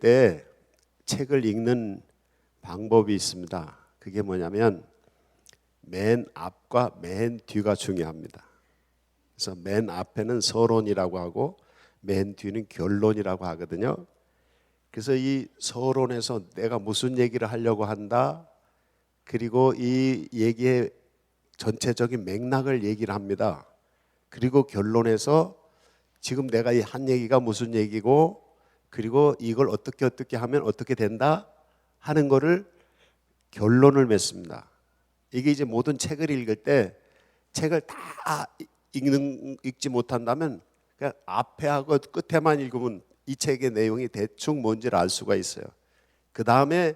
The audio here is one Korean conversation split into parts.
때 책을 읽는 방법이 있습니다. 그게 뭐냐면 맨 앞과 맨 뒤가 중요합니다. 그래서 맨 앞에는 서론이라고 하고 맨 뒤는 결론이라고 하거든요. 그래서 이 서론에서 내가 무슨 얘기를 하려고 한다. 그리고 이 얘기의 전체적인 맥락을 얘기를 합니다. 그리고 결론에서 지금 내가 이한 얘기가 무슨 얘기고 그리고 이걸 어떻게 어떻게 하면 어떻게 된다 하는 거를 결론을 맺습니다. 이게 이제 모든 책을 읽을 때 책을 다 읽는 읽지 못한다면 그냥 앞에 하고 끝에만 읽으면 이 책의 내용이 대충 뭔지를 알 수가 있어요. 그 다음에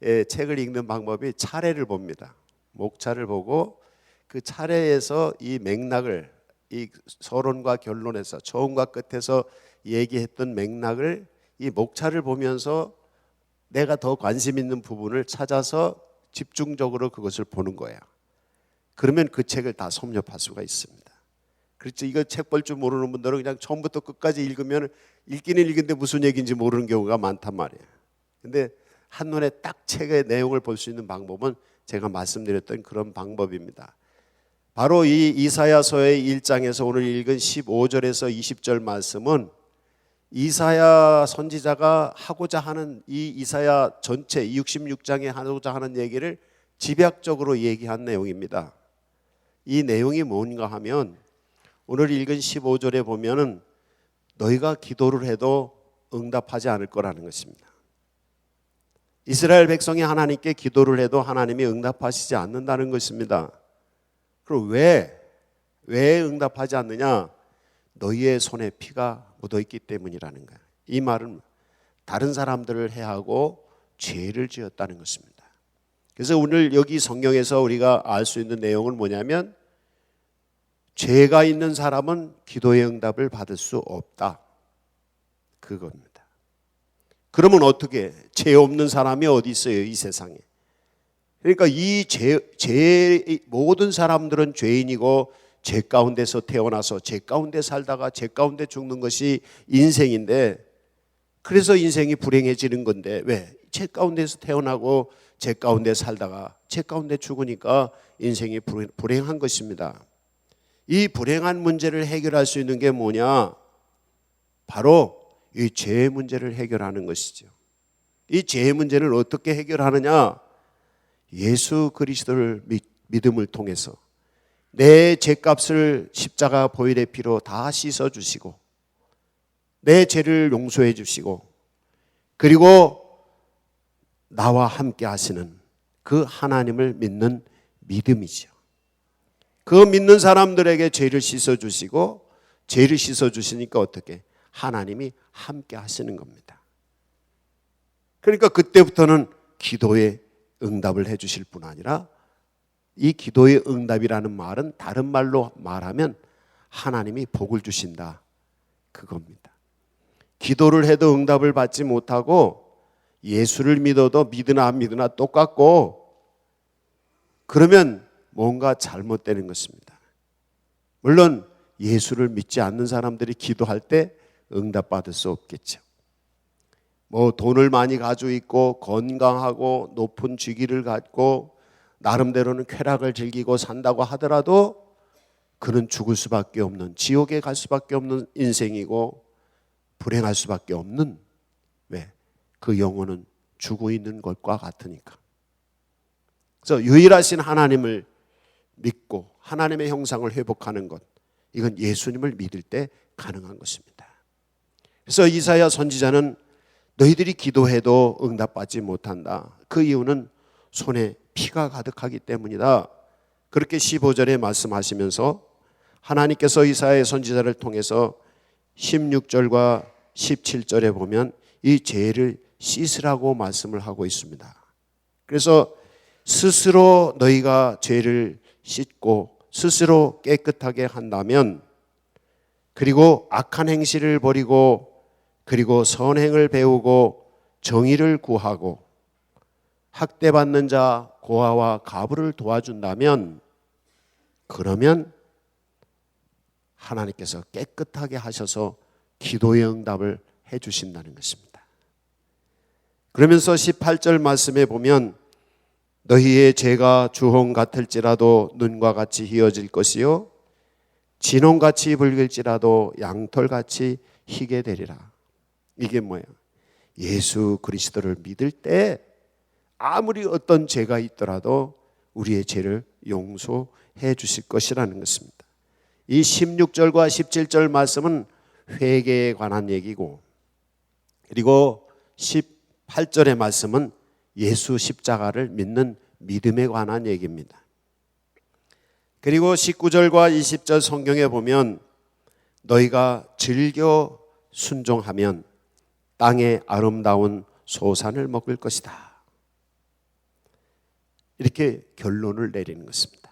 책을 읽는 방법이 차례를 봅니다. 목차를 보고 그 차례에서 이 맥락을 이 서론과 결론에서 처음과 끝에서 얘기했던 맥락을 이 목차를 보면서 내가 더 관심 있는 부분을 찾아서 집중적으로 그것을 보는 거예요. 그러면 그 책을 다 섭렵할 수가 있습니다. 그렇죠. 이거 책 볼 줄 모르는 분들은 그냥 처음부터 끝까지 읽으면 읽기는 읽는데 무슨 얘기인지 모르는 경우가 많단 말이에요. 근데 한눈에 딱 책의 내용을 볼 수 있는 방법은 제가 말씀드렸던 그런 방법입니다. 바로 이 이사야서의 1장에서 오늘 읽은 15절에서 20절 말씀은 이사야 선지자가 하고자 하는 이 이사야 전체 66장에 하고자 하는 얘기를 집약적으로 얘기한 내용입니다. 이 내용이 뭔가 하면 오늘 읽은 15절에 보면은 너희가 기도를 해도 응답하지 않을 거라는 것입니다. 이스라엘 백성이 하나님께 기도를 해도 하나님이 응답하시지 않는다는 것입니다. 그럼 왜, 왜 응답하지 않느냐? 너희의 손에 피가 묻어 있기 때문이라는 거예요. 이 말은 다른 사람들을 해하고 죄를 지었다는 것입니다. 그래서 오늘 여기 성경에서 우리가 알 수 있는 내용은 뭐냐면 죄가 있는 사람은 기도의 응답을 받을 수 없다. 그겁니다. 그러면 어떻게 죄 없는 사람이 어디 있어요 이 세상에? 그러니까 이 죄, 죄 모든 사람들은 죄인이고 죄 가운데서 태어나서 죄 가운데 살다가 죄 가운데 죽는 것이 인생인데 그래서 인생이 불행해지는 건데 왜? 죄 가운데서 태어나고 죄 가운데 살다가 죄 가운데 죽으니까 인생이 불행한 것입니다. 이 불행한 문제를 해결할 수 있는 게 뭐냐? 바로 이 죄의 문제를 해결하는 것이죠. 이 죄의 문제를 어떻게 해결하느냐? 예수 그리스도를 믿음을 통해서 내 죄값을 십자가 보혈의 피로 다 씻어 주시고 내 죄를 용서해 주시고 그리고 나와 함께 하시는 그 하나님을 믿는 믿음이죠. 그 믿는 사람들에게 죄를 씻어 주시고 죄를 씻어 주시니까 어떻게 하나님이 함께 하시는 겁니다. 그러니까 그때부터는 기도에 응답을 해 주실 뿐 아니라 이 기도의 응답이라는 말은 다른 말로 말하면 하나님이 복을 주신다. 그겁니다. 기도를 해도 응답을 받지 못하고 예수를 믿어도 믿으나 안 믿으나 똑같고 그러면 뭔가 잘못되는 것입니다. 물론 예수를 믿지 않는 사람들이 기도할 때 응답받을 수 없겠죠. 뭐 돈을 많이 가지고 있고 건강하고 높은 직위를 갖고 나름대로는 쾌락을 즐기고 산다고 하더라도 그는 죽을 수밖에 없는 지옥에 갈 수밖에 없는 인생이고 불행할 수밖에 없는 왜? 그 영혼은 죽어 있는 것과 같으니까. 그래서 유일하신 하나님을 믿고 하나님의 형상을 회복하는 것 이건 예수님을 믿을 때 가능한 것입니다. 그래서 이사야 선지자는 너희들이 기도해도 응답받지 못한다. 그 이유는 손에 피가 가득하기 때문이다. 그렇게 15절에 말씀하시면서 하나님께서 이사야의 선지자를 통해서 16절과 17절에 보면 이 죄를 씻으라고 말씀을 하고 있습니다. 그래서 스스로 너희가 죄를 씻고 스스로 깨끗하게 한다면 그리고 악한 행실을 버리고 그리고 선행을 배우고 정의를 구하고 학대받는 자 고아와 가부를 도와준다면 그러면 하나님께서 깨끗하게 하셔서 기도의 응답을 해 주신다는 것입니다. 그러면서 18절 말씀에 보면 너희의 죄가 주홍 같을지라도 눈과 같이 희어질 것이요 진홍같이 붉을지라도 양털같이 희게 되리라. 이게 뭐예요? 예수 그리스도를 믿을 때 아무리 어떤 죄가 있더라도 우리의 죄를 용서해 주실 것이라는 것입니다. 이 16절과 17절 말씀은 회개에 관한 얘기고 그리고 18절의 말씀은 예수 십자가를 믿는 믿음에 관한 얘기입니다. 그리고 19절과 20절 성경에 보면 너희가 즐겨 순종하면 땅의 아름다운 소산을 먹을 것이다. 이렇게 결론을 내리는 것입니다.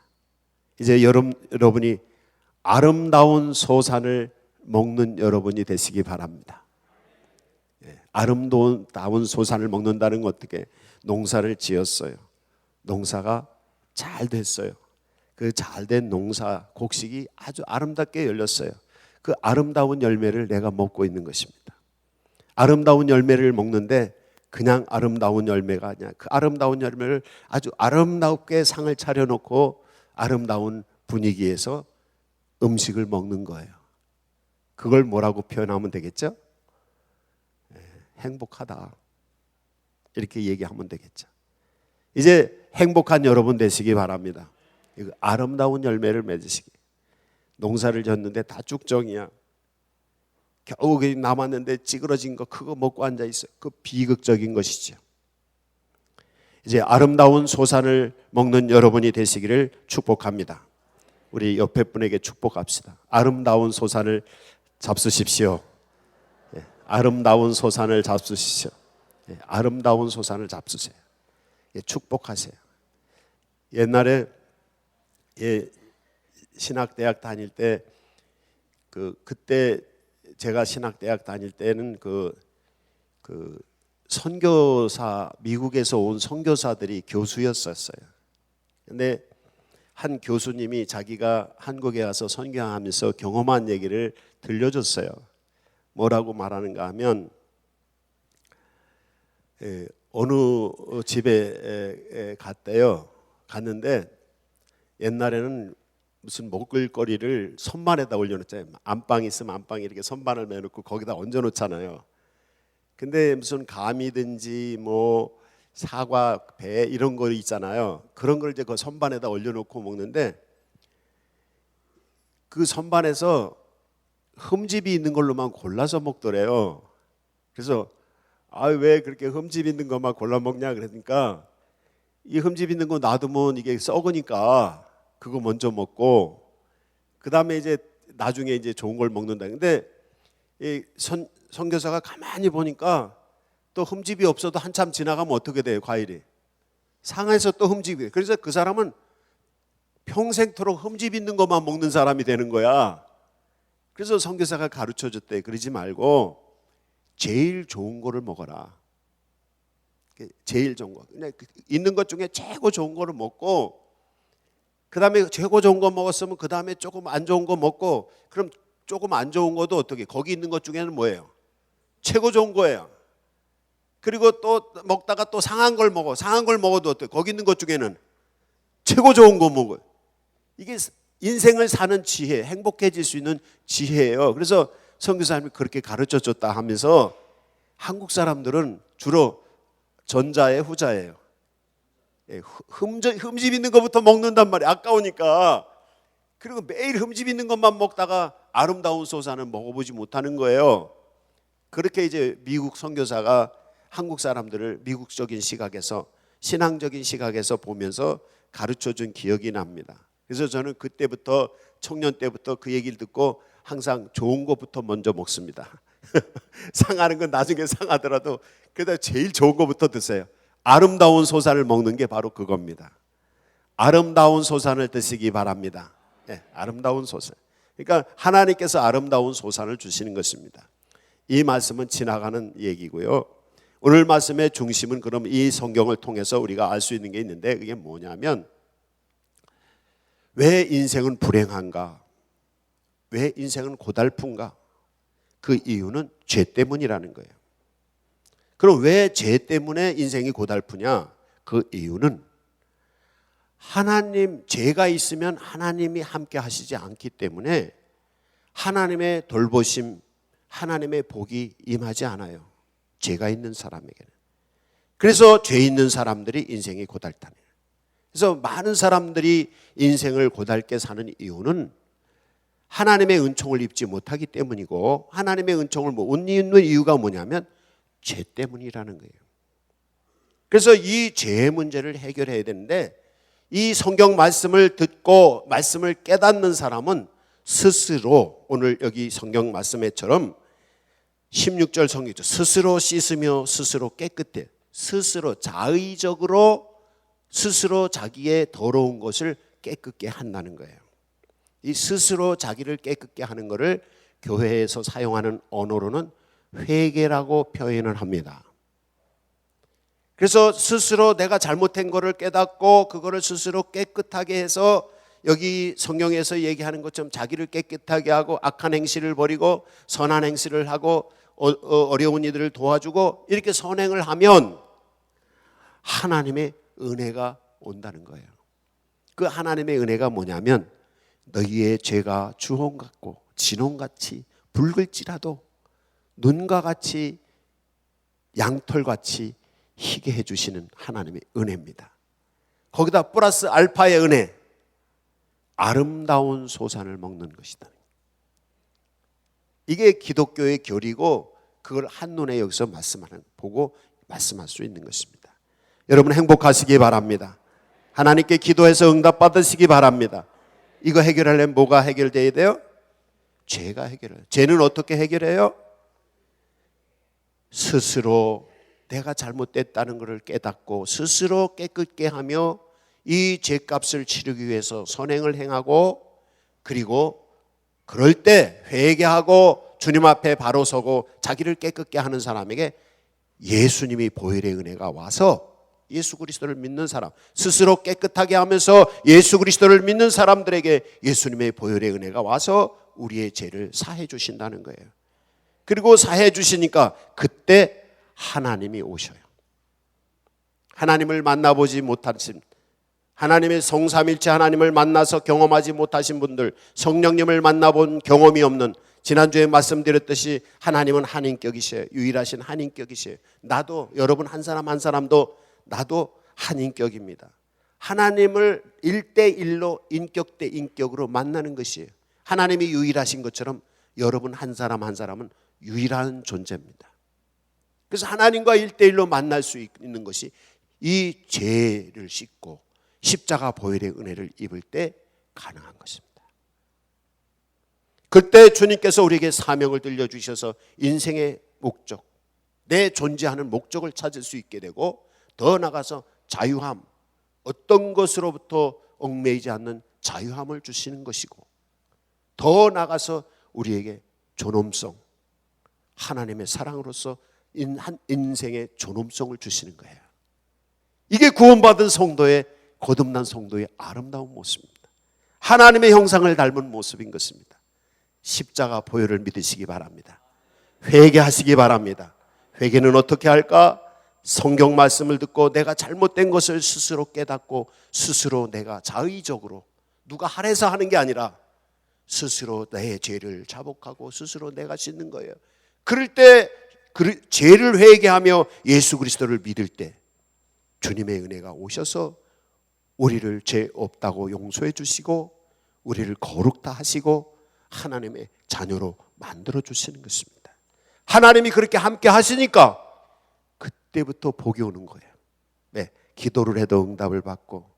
이제 여러분, 여러분이 아름다운 소산을 먹는 여러분이 되시기 바랍니다. 예, 아름다운 소산을 먹는다는 건 어떻게 농사를 지었어요. 농사가 잘 됐어요. 그 잘 된 농사 곡식이 아주 아름답게 열렸어요. 그 아름다운 열매를 내가 먹고 있는 것입니다. 아름다운 열매를 먹는데 그냥 아름다운 열매가 아니야. 그 아름다운 열매를 아주 아름답게 상을 차려놓고 아름다운 분위기에서 음식을 먹는 거예요. 그걸 뭐라고 표현하면 되겠죠? 네, 행복하다. 이렇게 얘기하면 되겠죠. 이제 행복한 여러분 되시기 바랍니다. 아름다운 열매를 맺으시기. 농사를 졌는데 다 쭉정이야. 겨우 남았는데 찌그러진 거 그거 먹고 앉아 있어요. 그 비극적인 것이죠. 이제 아름다운 소산을 먹는 여러분이 되시기를 축복합니다. 우리 옆에 분에게 축복합시다. 아름다운 소산을 잡수십시오. 예, 아름다운 소산을 잡수십시오. 예, 아름다운 소산을 잡수세요. 예, 축복하세요. 옛날에 예, 신학대학 다닐 때 그 그때 제가 신학대학 다닐 때는 그, 그 선교사 미국에서 온 선교사들이 교수였었어요. 근데 한 교수님이 자기가 한국에 와서 선교하면서 경험한 얘기를 들려줬어요. 뭐라고 말하는가 하면 예, 어느 집에 갔대요. 갔는데 옛날에는 무슨 먹을거리를 선반에다 올려놓잖아요. 안방 있으면 안방에 이렇게 선반을 매놓고 거기다 얹어놓잖아요. 근데 무슨 감이든지 뭐 사과, 배 이런 거 있잖아요. 그런 걸 이제 그 선반에다 올려놓고 먹는데 그 선반에서 흠집이 있는 걸로만 골라서 먹더래요. 그래서 아 왜 그렇게 흠집 있는 것만 골라 먹냐 그러니까 이 흠집 있는 거 놔두면 이게 썩으니까 그거 먼저 먹고 그 다음에 이제 나중에 이제 좋은 걸 먹는다. 근데 이 선, 선교사가 가만히 보니까 또 흠집이 없어도 한참 지나가면 어떻게 돼요 과일이 상해서 또 흠집이. 그래서 그 사람은 평생토록 흠집 있는 것만 먹는 사람이 되는 거야. 그래서 선교사가 가르쳐 줬대. 그러지 말고 제일 좋은 거를 먹어라. 제일 좋은 거. 그냥 있는 것 중에 최고 좋은 거를 먹고 그 다음에 최고 좋은 거 먹었으면 그 다음에 조금 안 좋은 거 먹고 그럼 조금 안 좋은 것도 어떻게 거기 있는 것 중에는 뭐예요? 최고 좋은 거예요. 그리고 또 먹다가 또 상한 걸 먹어. 상한 걸 먹어도 어때? 거기 있는 것 중에는 최고 좋은 거 먹어. 이게 인생을 사는 지혜, 행복해질 수 있는 지혜예요. 그래서 선교사님이 그렇게 가르쳐 줬다 하면서 한국 사람들은 주로 전자의 후자예요. 예, 흠집, 흠집 있는 것부터 먹는단 말이에요. 아까우니까. 그리고 매일 흠집 있는 것만 먹다가 아름다운 소사는 먹어보지 못하는 거예요. 그렇게 이제 미국 선교사가 한국 사람들을 미국적인 시각에서 신앙적인 시각에서 보면서 가르쳐 준 기억이 납니다. 그래서 저는 그때부터 청년 때부터 그 얘기를 듣고 항상 좋은 것부터 먼저 먹습니다. 상하는 건 나중에 상하더라도 그다 제일 좋은 것부터 드세요. 아름다운 소산을 먹는 게 바로 그겁니다. 아름다운 소산을 드시기 바랍니다. 네, 아름다운 소산. 그러니까 하나님께서 아름다운 소산을 주시는 것입니다. 이 말씀은 지나가는 얘기고요. 오늘 말씀의 중심은 그럼 이 성경을 통해서 우리가 알 수 있는 게 있는데 그게 뭐냐면 왜 인생은 불행한가? 왜 인생은 고달픈가? 그 이유는 죄 때문이라는 거예요. 그럼 왜 죄 때문에 인생이 고달프냐? 그 이유는 하나님 죄가 있으면 하나님이 함께 하시지 않기 때문에 하나님의 돌보심, 하나님의 복이 임하지 않아요. 죄가 있는 사람에게는. 그래서 죄 있는 사람들이 인생이 고달타는. 그래서 많은 사람들이 인생을 고달게 사는 이유는 하나님의 은총을 입지 못하기 때문이고 하나님의 은총을 못 입는 이유가 뭐냐면 죄 때문이라는 거예요. 그래서 이 죄의 문제를 해결해야 되는데 이 성경 말씀을 듣고 말씀을 깨닫는 사람은 스스로 오늘 여기 성경 말씀에처럼 16절 성경죠. 스스로 씻으며 스스로 깨끗해. 스스로 자의적으로 스스로 자기의 더러운 것을 깨끗게 한다는 거예요. 이 스스로 자기를 깨끗게 하는 것을 교회에서 사용하는 언어로는 회개라고 표현을 합니다. 그래서 스스로 내가 잘못한 것을 깨닫고 그거를 스스로 깨끗하게 해서 여기 성경에서 얘기하는 것처럼 자기를 깨끗하게 하고 악한 행실을 버리고 선한 행실을 하고 어, 어려운 이들을 도와주고 이렇게 선행을 하면 하나님의 은혜가 온다는 거예요. 그 하나님의 은혜가 뭐냐면 너희의 죄가 주홍 같고 진홍 같이 붉을지라도 눈과 같이 양털 같이 희게 해주시는 하나님의 은혜입니다. 거기다 플러스 알파의 은혜, 아름다운 소산을 먹는 것이다. 이게 기독교의 교리고 그걸 한눈에 여기서 말씀하는 보고 말씀할 수 있는 것입니다. 여러분 행복하시기 바랍니다. 하나님께 기도해서 응답 받으시기 바랍니다. 이거 해결하려면 뭐가 해결돼야 돼요? 죄가 해결해요. 죄는 어떻게 해결해요? 스스로 내가 잘못됐다는 것을 깨닫고 스스로 깨끗게 하며 이 죄값을 치르기 위해서 선행을 행하고 그리고 그럴 때 회개하고 주님 앞에 바로 서고 자기를 깨끗게 하는 사람에게 예수님이 보혈의 은혜가 와서 예수 그리스도를 믿는 사람 스스로 깨끗하게 하면서 예수 그리스도를 믿는 사람들에게 예수님의 보혈의 은혜가 와서 우리의 죄를 사해 주신다는 거예요. 그리고 사해 주시니까 그때 하나님이 오셔요. 하나님을 만나보지 못하신 하나님의 성삼일체 하나님을 만나서 경험하지 못하신 분들, 성령님을 만나본 경험이 없는 지난주에 말씀드렸듯이 하나님은 한 인격이셔요. 유일하신 한 인격이셔요. 나도 여러분 한 사람 한 사람도 나도 한 인격입니다. 하나님을 일대일로 인격 대 인격으로 만나는 것이에요. 하나님이 유일하신 것처럼 여러분 한 사람 한 사람은 유일한 존재입니다. 그래서 하나님과 일대일로 만날 수 있는 것이 이 죄를 씻고 십자가 보혈의 은혜를 입을 때 가능한 것입니다. 그때 주님께서 우리에게 사명을 들려주셔서 인생의 목적, 내 존재하는 목적을 찾을 수 있게 되고 더 나가서 자유함, 어떤 것으로부터 얽매이지 않는 자유함을 주시는 것이고 더 나가서 우리에게 존엄성, 하나님의 사랑으로서 한 인생의 존엄성을 주시는 거예요. 이게 구원받은 성도의 거듭난 성도의 아름다운 모습입니다. 하나님의 형상을 닮은 모습인 것입니다. 십자가 보혈을 믿으시기 바랍니다. 회개하시기 바랍니다. 회개는 어떻게 할까? 성경 말씀을 듣고 내가 잘못된 것을 스스로 깨닫고 스스로 내가 자의적으로 누가 하래서 하는 게 아니라 스스로 내 죄를 자복하고 스스로 내가 씻는 거예요. 그럴 때 죄를 회개하며 예수 그리스도를 믿을 때 주님의 은혜가 오셔서 우리를 죄 없다고 용서해 주시고 우리를 거룩다 하시고 하나님의 자녀로 만들어 주시는 것입니다. 하나님이 그렇게 함께 하시니까 그때부터 복이 오는 거예요. 네, 기도를 해도 응답을 받고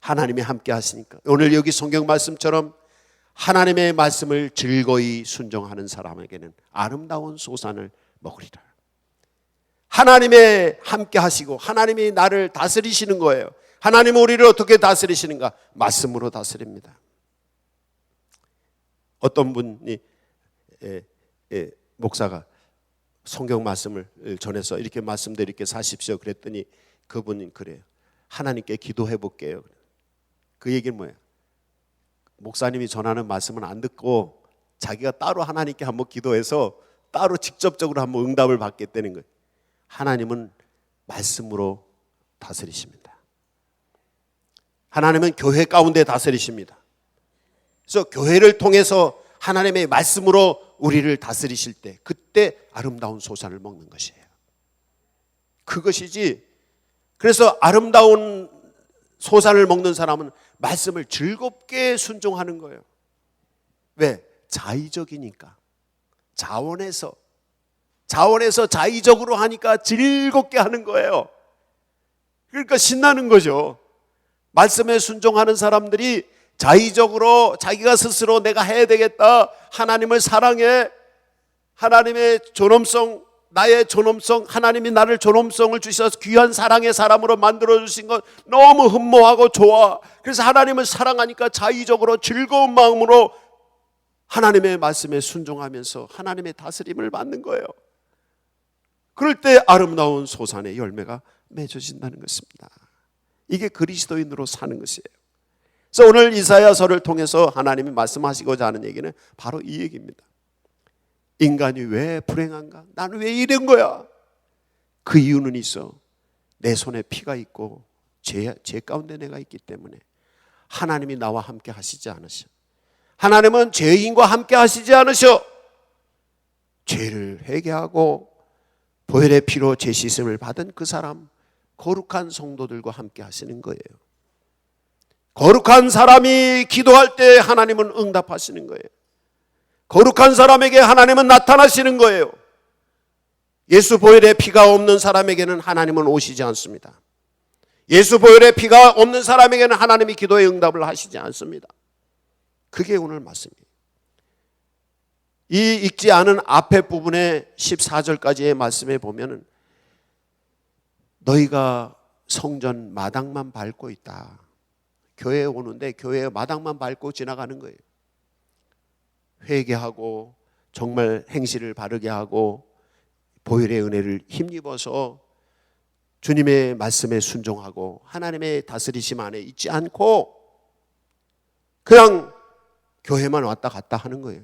하나님이 함께 하시니까 오늘 여기 성경 말씀처럼 하나님의 말씀을 즐거이 순종하는 사람에게는 아름다운 소산을 먹으리라. 하나님의 함께 하시고 하나님이 나를 다스리시는 거예요. 하나님은 우리를 어떻게 다스리시는가? 말씀으로 다스립니다. 어떤 분이 예, 예, 목사가 성경 말씀을 전해서 이렇게 말씀대로 이렇게 사십시오 그랬더니 그분이 그래요. 하나님께 기도해 볼게요. 그 얘기는 뭐예요? 목사님이 전하는 말씀은 안 듣고 자기가 따로 하나님께 한번 기도해서 따로 직접적으로 한번 응답을 받겠다는 거예요. 하나님은 말씀으로 다스리십니다. 하나님은 교회 가운데 다스리십니다. 그래서 교회를 통해서 하나님의 말씀으로 우리를 다스리실 때 그때 아름다운 소산을 먹는 것이에요. 그것이지 그래서 아름다운 소산을 먹는 사람은 말씀을 즐겁게 순종하는 거예요. 왜? 자의적이니까. 자원에서 자원에서 자의적으로 하니까 즐겁게 하는 거예요. 그러니까 신나는 거죠. 말씀에 순종하는 사람들이 자의적으로 자기가 스스로 내가 해야 되겠다. 하나님을 사랑해. 하나님의 존엄성, 나의 존엄성, 하나님이 나를 존엄성을 주셔서 귀한 사랑의 사람으로 만들어 주신 것 너무 흠모하고 좋아. 그래서 하나님을 사랑하니까 자의적으로 즐거운 마음으로 하나님의 말씀에 순종하면서 하나님의 다스림을 받는 거예요. 그럴 때 아름다운 소산의 열매가 맺어진다는 것입니다. 이게 그리스도인으로 사는 것이에요. 그래서 오늘 이사야서를 통해서 하나님이 말씀하시고자 하는 얘기는 바로 이 얘기입니다. 인간이 왜 불행한가? 나는 왜 이런 거야? 그 이유는 있어. 내 손에 피가 있고 죄, 죄 가운데 내가 있기 때문에 하나님이 나와 함께 하시지 않으셔. 하나님은 죄인과 함께 하시지 않으셔. 죄를 회개하고 보혈의 피로 죄 씻음을 받은 그 사람 거룩한 성도들과 함께 하시는 거예요. 거룩한 사람이 기도할 때 하나님은 응답하시는 거예요. 거룩한 사람에게 하나님은 나타나시는 거예요. 예수 보혈의 피가 없는 사람에게는 하나님은 오시지 않습니다. 예수 보혈의 피가 없는 사람에게는 하나님이 기도의 응답을 하시지 않습니다. 그게 오늘 말씀이에요. 이 읽지 않은 앞에 부분의 14절까지의 말씀에 보면은 너희가 성전 마당만 밟고 있다. 교회에 오는데 교회 마당만 밟고 지나가는 거예요. 회개하고 정말 행실을 바르게 하고 보혈의 은혜를 힘입어서 주님의 말씀에 순종하고 하나님의 다스리심 안에 있지 않고 그냥 교회만 왔다 갔다 하는 거예요.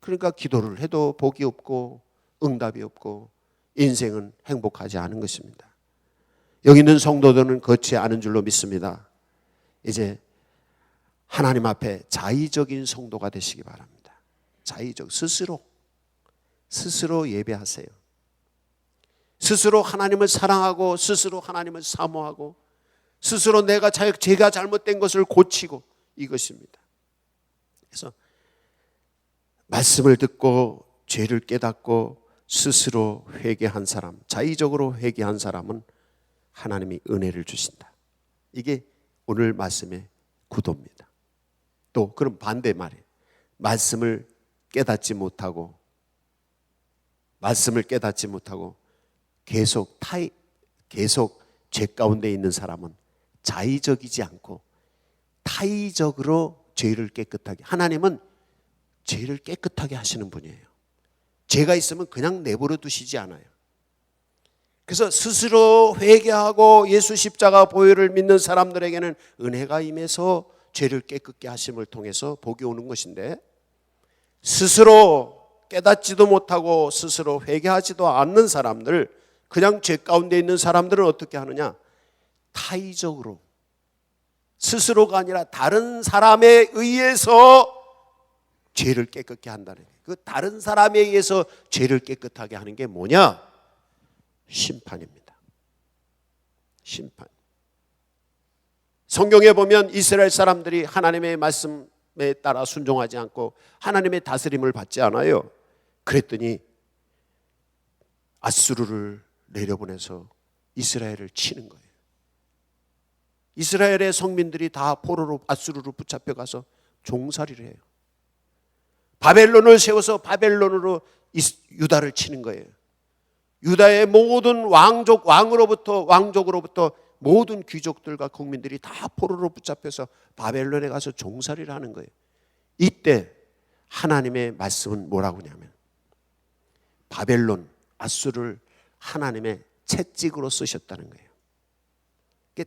그러니까 기도를 해도 복이 없고 응답이 없고 인생은 행복하지 않은 것입니다. 여기 있는 성도들은 그렇지 않은 줄로 믿습니다. 이제 하나님 앞에 자의적인 성도가 되시기 바랍니다. 자의적 스스로 스스로 예배하세요. 스스로 하나님을 사랑하고 스스로 하나님을 사모하고 스스로 내가 제가 잘못된 것을 고치고 이것입니다. 그래서 말씀을 듣고 죄를 깨닫고 스스로 회개한 사람, 자의적으로 회개한 사람은 하나님이 은혜를 주신다. 이게 오늘 말씀의 구도입니다. 또 그럼 반대 말이에요. 말씀을 깨닫지 못하고 말씀을 깨닫지 못하고 계속 타이 계속 죄 가운데 있는 사람은 자의적이지 않고 타의적으로 죄를 깨끗하게 하나님은 죄를 깨끗하게 하시는 분이에요. 죄가 있으면 그냥 내버려 두시지 않아요. 그래서 스스로 회개하고 예수 십자가 보혈을 믿는 사람들에게는 은혜가 임해서 죄를 깨끗게 하심을 통해서 복이 오는 것인데 스스로 깨닫지도 못하고 스스로 회개하지도 않는 사람들 그냥 죄 가운데 있는 사람들은 어떻게 하느냐? 타의적으로 스스로가 아니라 다른 사람에 의해서 죄를 깨끗게 한다는. 그 다른 사람에 의해서 죄를 깨끗하게 하는 게 뭐냐? 심판입니다. 심판. 성경에 보면 이스라엘 사람들이 하나님의 말씀에 따라 순종하지 않고 하나님의 다스림을 받지 않아요. 그랬더니 아수르를 내려보내서 이스라엘을 치는 거예요. 이스라엘의 성민들이 다 포로로 아수르로 붙잡혀 가서 종살이를 해요. 바벨론을 세워서 바벨론으로 유다를 치는 거예요. 유다의 모든 왕족 왕으로부터 왕족으로부터 모든 귀족들과 국민들이 다 포로로 붙잡혀서 바벨론에 가서 종살이를 하는 거예요. 이때 하나님의 말씀은 뭐라고 하냐면 바벨론 아수를 하나님의 채찍으로 쓰셨다는 거예요.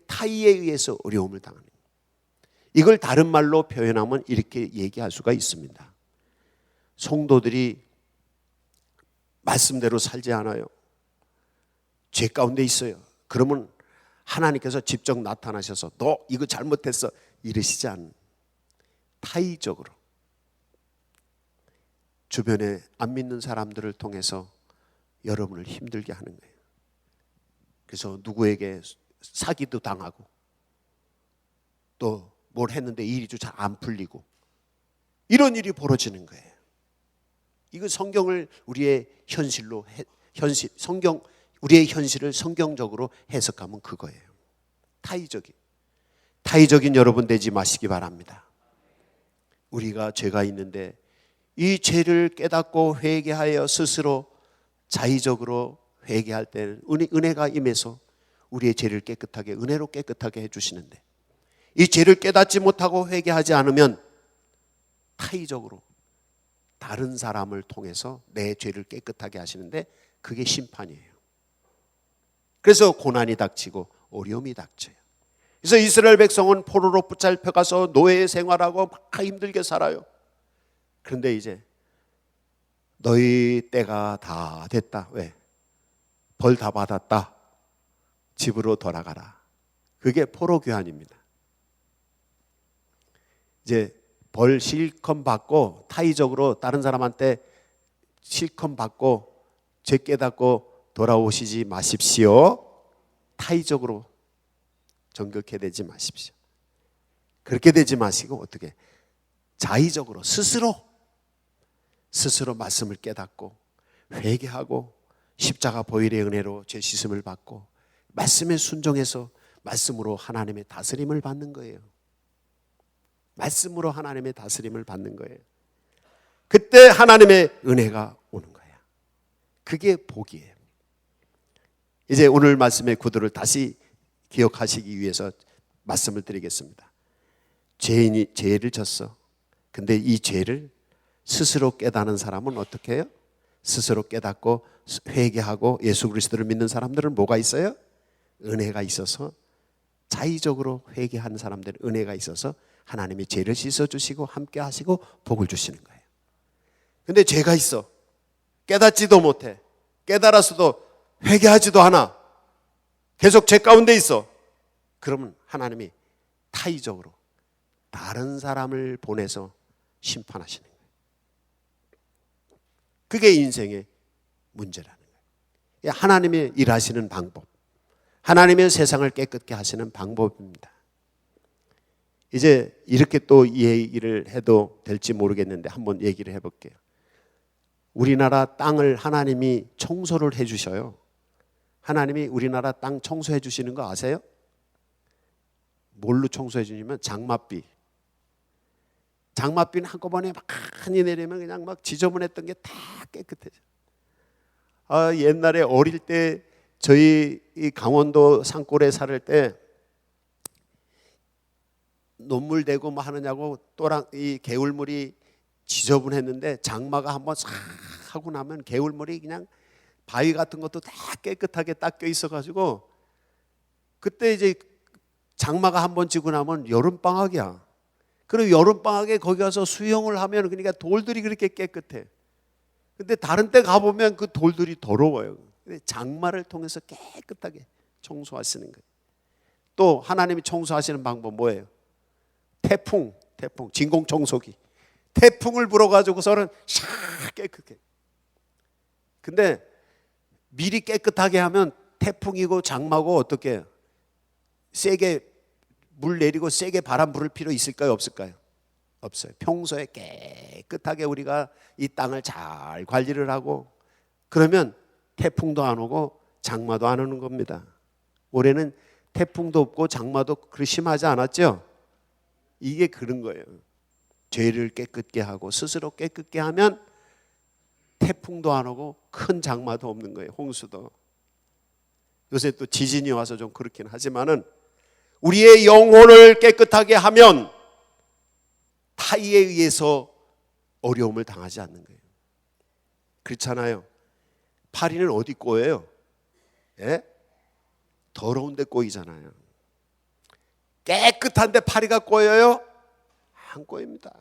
타이에 의해서 어려움을 당하는 거예요. 이걸 다른 말로 표현하면 이렇게 얘기할 수가 있습니다. 성도들이 말씀대로 살지 않아요. 죄 가운데 있어요. 그러면 하나님께서 직접 나타나셔서 너 이거 잘못했어 이러시지 않는 타의적으로 주변에 안 믿는 사람들을 통해서 여러분을 힘들게 하는 거예요. 그래서 누구에게 사기도 당하고 또 뭘 했는데 일이 좀잘안 풀리고 이런 일이 벌어지는 거예요. 이거 성경을 우리의 현실로 해, 현실 성경 우리의 현실을 성경적으로 해석하면 그거예요. 타의적인 타의적인 여러분 되지 마시기 바랍니다. 우리가 죄가 있는데 이 죄를 깨닫고 회개하여 스스로 자의적으로 회개할 때는 은혜, 은혜가 임해서 우리의 죄를 깨끗하게 은혜로 깨끗하게 해주시는데 이 죄를 깨닫지 못하고 회개하지 않으면 타의적으로 다른 사람을 통해서 내 죄를 깨끗하게 하시는데 그게 심판이에요. 그래서 고난이 닥치고 어려움이 닥쳐요. 그래서 이스라엘 백성은 포로로 붙잡혀 가서 노예 생활하고 막 힘들게 살아요. 그런데 이제 너희 때가 다 됐다. 왜? 벌 다 받았다. 집으로 돌아가라. 그게 포로 교환입니다. 이제 벌 실컷 받고 타의적으로 다른 사람한테 실컷 받고 죄 깨닫고 돌아오시지 마십시오. 타의적으로 정극해 되지 마십시오. 그렇게 되지 마시고 어떻게 자의적으로 스스로 스스로 말씀을 깨닫고 회개하고 십자가 보일의 은혜로 죄 씻음을 받고 말씀에 순종해서 말씀으로 하나님의 다스림을 받는 거예요. 말씀으로 하나님의 다스림을 받는 거예요. 그때 하나님의 은혜가 오는 거야. 그게 복이에요. 이제 오늘 말씀의 구도를 다시 기억하시기 위해서 말씀을 드리겠습니다. 죄인이 죄를 졌어. 근데 이 죄를 스스로 깨닫는 사람은 어떻게 해요? 스스로 깨닫고 회개하고 예수 그리스도를 믿는 사람들은 뭐가 있어요? 은혜가 있어서 자의적으로 회개하는 사람들은 은혜가 있어서 하나님이 죄를 씻어 주시고 함께 하시고 복을 주시는 거예요. 근데 죄가 있어. 깨닫지도 못해. 깨달았어도 회개하지도 않아. 계속 죄 가운데 있어. 그러면 하나님이 타의적으로 다른 사람을 보내서 심판하시는 거예요. 그게 인생의 문제라는 거예요. 하나님의 일하시는 방법. 하나님의 세상을 깨끗게 하시는 방법입니다. 이제 이렇게 또 얘기를 해도 될지 모르겠는데 한번 얘기를 해볼게요. 우리나라 땅을 하나님이 청소를 해주셔요. 하나님이 우리나라 땅 청소해 주시는 거 아세요? 뭘로 청소해 주냐면 장맛비. 장맛비는 한꺼번에 많이 내리면 그냥 막 지저분했던 게 다 깨끗해져. 아, 옛날에 어릴 때 저희 이 강원도 산골에 살을 때 논물 대고 뭐 하느냐고 또랑 이 개울물이 지저분했는데 장마가 한번 싹 하고 나면 개울물이 그냥 바위 같은 것도 다 깨끗하게 닦여 있어 가지고 그때 이제 장마가 한 번 지고 나면 여름 방학이야. 그리고 여름 방학에 거기 가서 수영을 하면 그러니까 돌들이 그렇게 깨끗해. 근데 다른 때가 보면 그 돌들이 더러워요. 장마를 통해서 깨끗하게 청소하시는 거예요. 또 하나님이 청소하시는 방법 뭐예요? 태풍, 태풍, 진공 청소기. 태풍을 불어 가지고서는 샥 깨끗해. 근데 미리 깨끗하게 하면 태풍이고 장마고 어떻게 세게 물 내리고 세게 바람 불을 필요 있을까요? 없을까요? 없어요. 평소에 깨끗하게 우리가 이 땅을 잘 관리를 하고 그러면 태풍도 안 오고 장마도 안 오는 겁니다. 올해는 태풍도 없고 장마도 그리 심하지 않았죠? 이게 그런 거예요. 죄를 깨끗게 하고 스스로 깨끗게 하면 태풍도 안 오고 큰 장마도 없는 거예요. 홍수도. 요새 또 지진이 와서 좀 그렇긴 하지만은 우리의 영혼을 깨끗하게 하면 타이에 의해서 어려움을 당하지 않는 거예요. 그렇잖아요. 파리는 어디 꼬여요? 예? 더러운 데 꼬이잖아요. 깨끗한데 파리가 꼬여요? 안 꼬입니다.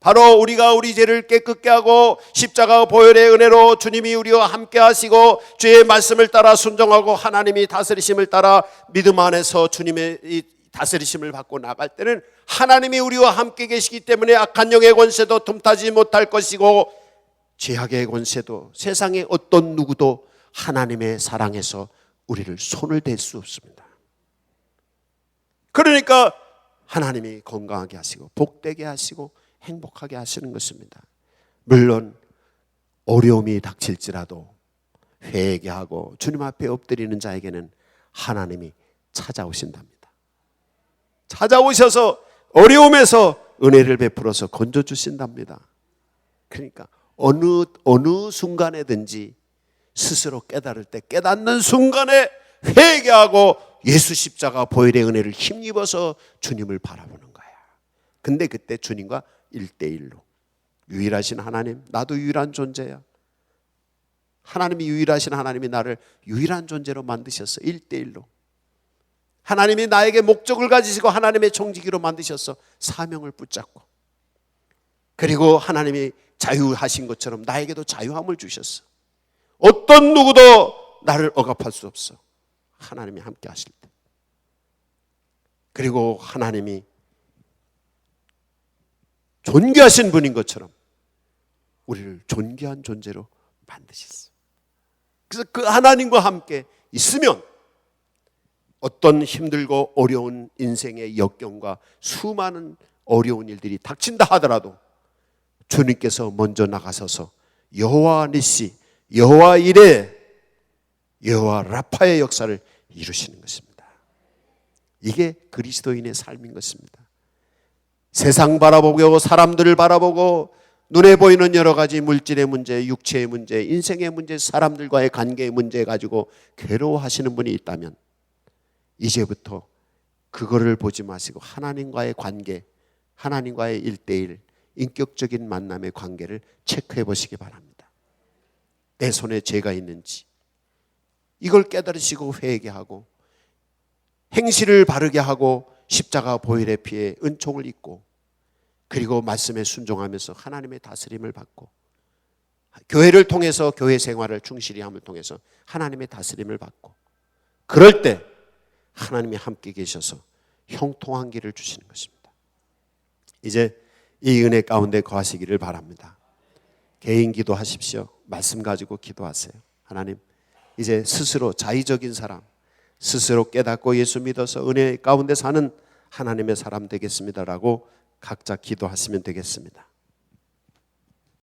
바로 우리가 우리 죄를 깨끗게 하고 십자가 보혈의 은혜로 주님이 우리와 함께 하시고 주의 말씀을 따라 순종하고 하나님이 다스리심을 따라 믿음 안에서 주님의 이 다스리심을 받고 나갈 때는 하나님이 우리와 함께 계시기 때문에 악한 영의 권세도 틈타지 못할 것이고 죄악의 권세도 세상의 어떤 누구도 하나님의 사랑에서 우리를 손을 댈 수 없습니다. 그러니까 하나님이 건강하게 하시고 복되게 하시고 행복하게 하시는 것입니다. 물론 어려움이 닥칠지라도 회개하고 주님 앞에 엎드리는 자에게는 하나님이 찾아오신답니다. 찾아오셔서 어려움에서 은혜를 베풀어서 건져 주신답니다. 그러니까 어느 어느 순간에든지 스스로 깨달을 때 깨닫는 순간에 회개하고 예수 십자가 보혈의 은혜를 힘입어서 주님을 바라보는 거야. 근데 그때 주님과 일대일로 유일하신 하나님, 나도 유일한 존재야. 하나님이 유일하신 하나님이 나를 유일한 존재로 만드셨어. 일대일로 하나님이 나에게 목적을 가지시고 하나님의 종지기로 만드셨어. 사명을 붙잡고. 그리고 하나님이 자유하신 것처럼 나에게도 자유함을 주셨어. 어떤 누구도 나를 억압할 수 없어. 하나님이 함께 하실 때. 그리고 하나님이 존귀하신 분인 것처럼 우리를 존귀한 존재로 만드셨어. 그래서 그 하나님과 함께 있으면 어떤 힘들고 어려운 인생의 역경과 수많은 어려운 일들이 닥친다 하더라도 주님께서 먼저 나가셔서 여호와 니시, 여호와 이레, 여호와 라파의 역사를 이루시는 것입니다. 이게 그리스도인의 삶인 것입니다. 세상 바라보고 사람들을 바라보고 눈에 보이는 여러 가지 물질의 문제, 육체의 문제, 인생의 문제, 사람들과의 관계의 문제 가지고 괴로워하시는 분이 있다면 이제부터 그거를 보지 마시고 하나님과의 관계, 하나님과의 일대일 인격적인 만남의 관계를 체크해 보시기 바랍니다. 내 손에 죄가 있는지 이걸 깨달으시고 회개하고 행실을 바르게 하고 십자가 보혈의 피에 은총을 입고 그리고 말씀에 순종하면서 하나님의 다스림을 받고 교회를 통해서 교회 생활을 충실히 함을 통해서 하나님의 다스림을 받고 그럴 때 하나님이 함께 계셔서 형통한 길을 주시는 것입니다. 이제 이 은혜 가운데 거하시기를 바랍니다. 개인 기도하십시오. 말씀 가지고 기도하세요. 하나님, 이제 스스로 자의적인 사람, 스스로 깨닫고 예수 믿어서 은혜 가운데 사는 하나님의 사람 되겠습니다라고 각자 기도하시면 되겠습니다.